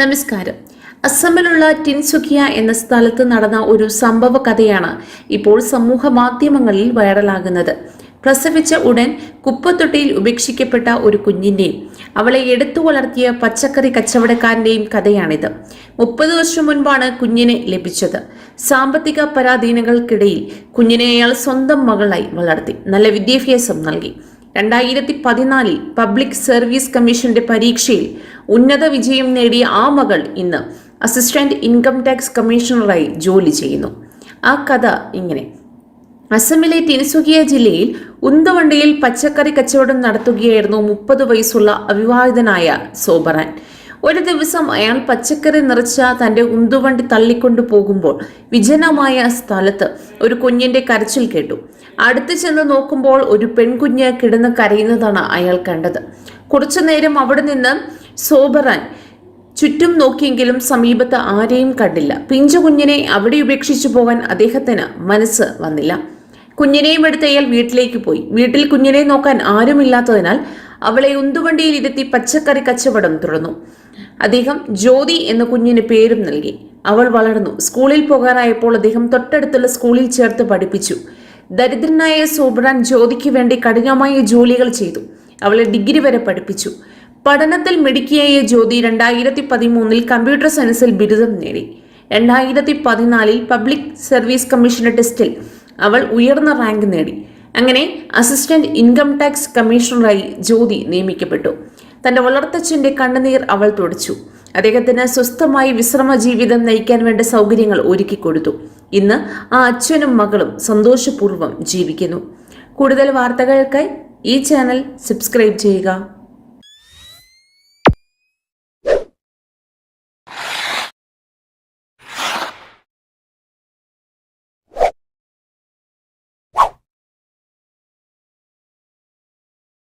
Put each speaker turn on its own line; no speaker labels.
നമസ്കാരം. അസമിലുള്ള ടിൻസുഖിയ എന്ന സ്ഥലത്ത് നടന്ന ഒരു സംഭവ കഥയാണ് ഇപ്പോൾ സമൂഹ മാധ്യമങ്ങളിൽ വൈറലാകുന്നത്. പ്രസവിച്ച ഉടൻ കുപ്പത്തൊട്ടിയിൽ ഉപേക്ഷിക്കപ്പെട്ട ഒരു കുഞ്ഞിന്റെയും അവളെ എടുത്തു വളർത്തിയ പച്ചക്കറി കച്ചവടക്കാരന്റെയും കഥയാണിത്. മുപ്പത് വർഷം മുൻപാണ് കുഞ്ഞിനെ ലഭിച്ചത്. സാമ്പത്തിക പരാധീനകൾക്കിടയിൽ കുഞ്ഞിനെ അയാൾ സ്വന്തം മകളായി വളർത്തി. നല്ല വിദ്യാഭ്യാസം നൽകി. രണ്ടായിരത്തി പതിനാലിൽ പബ്ലിക് സർവീസ് കമ്മീഷന്റെ പരീക്ഷയിൽ ഉന്നത വിജയം നേടിയ ആ മകൾ ഇന്ന് അസിസ്റ്റന്റ് ഇൻകം ടാക്സ് കമ്മീഷണറായി ജോലി ചെയ്യുന്നു. ആ കഥ ഇങ്ങനെ. അസമിലെ ടിനിസുകിയ ജില്ലയിൽ ഉന്തവണ്ടിയിൽ പച്ചക്കറി കച്ചവടം നടത്തുകയായിരുന്നു മുപ്പത് വയസ്സുള്ള അവിവാഹിതനായ സോബറാൻ. ഒരു ദിവസം അയാൾ പച്ചക്കറി നിറച്ച തന്റെ ഉന്തുവണ്ടി തള്ളിക്കൊണ്ടു പോകുമ്പോൾ വിജനമായ സ്ഥലത്ത് ഒരു കുഞ്ഞിന്റെ കരച്ചിൽ കേട്ടു. അടുത്ത് ചെന്ന് നോക്കുമ്പോൾ ഒരു പെൺകുഞ്ഞ് കിടന്ന് കരയുന്നതാണ് അയാൾ കണ്ടത്. കുറച്ചു നേരം അവിടെ നിന്ന് സോബറാൻ ചുറ്റും നോക്കിയെങ്കിലും സമീപത്ത് ആരെയും കണ്ടില്ല. പിഞ്ചു കുഞ്ഞിനെ അവിടെ ഉപേക്ഷിച്ചു പോകാൻ അദ്ദേഹത്തിന് മനസ്സ് വന്നില്ല. കുഞ്ഞിനെയും എടുത്ത് അയാൾ വീട്ടിലേക്ക് പോയി. വീട്ടിൽ കുഞ്ഞിനെ നോക്കാൻ ആരുമില്ലാത്തതിനാൽ അവളെ ഉന്തുവണ്ടിയിൽ ഇരുത്തി പച്ചക്കറി കച്ചവടം തുടർന്നു. അദ്ദേഹം ജ്യോതി എന്ന കുഞ്ഞിന് പേരും നൽകി. അവൾ വളർന്നു. സ്കൂളിൽ പോകാനായപ്പോൾ അദ്ദേഹം തൊട്ടടുത്തുള്ള സ്കൂളിൽ ചേർത്ത് പഠിപ്പിച്ചു. ദരിദ്രനായ സൂബ്രാൻ ജ്യോതിക്ക് വേണ്ടി കഠിനമായ ജോലികൾ ചെയ്തു. അവളെ ഡിഗ്രി വരെ പഠിപ്പിച്ചു. പഠനത്തിൽ മിടുക്കിയായ ജ്യോതി രണ്ടായിരത്തി പതിമൂന്നിൽ കമ്പ്യൂട്ടർ സയൻസിൽ ബിരുദം നേടി. രണ്ടായിരത്തി പതിനാലിൽ പബ്ലിക് സർവീസ് കമ്മീഷന്റെ ടെസ്റ്റിൽ അവൾ ഉയർന്ന റാങ്ക് നേടി. അങ്ങനെ അസിസ്റ്റന്റ് ഇൻകം ടാക്സ് കമ്മീഷണറായി ജ്യോതി നിയമിക്കപ്പെട്ടു. തന്റെ വളർത്തച്ഛന്റെ കണ്ണുനീർ അവൾ തുടച്ചു. അദ്ദേഹത്തിന് സ്വസ്ഥമായി വിശ്രമ ജീവിതം നയിക്കാൻ വേണ്ട സൗകര്യങ്ങൾ ഒരുക്കി കൊടുത്തു ഇന്ന് ആ അച്ഛനും മകളും സന്തോഷപൂർവം ജീവിക്കുന്നു. കൂടുതൽ വാർത്തകൾക്കായി ഈ ചാനൽ സബ്സ്ക്രൈബ് ചെയ്യുക.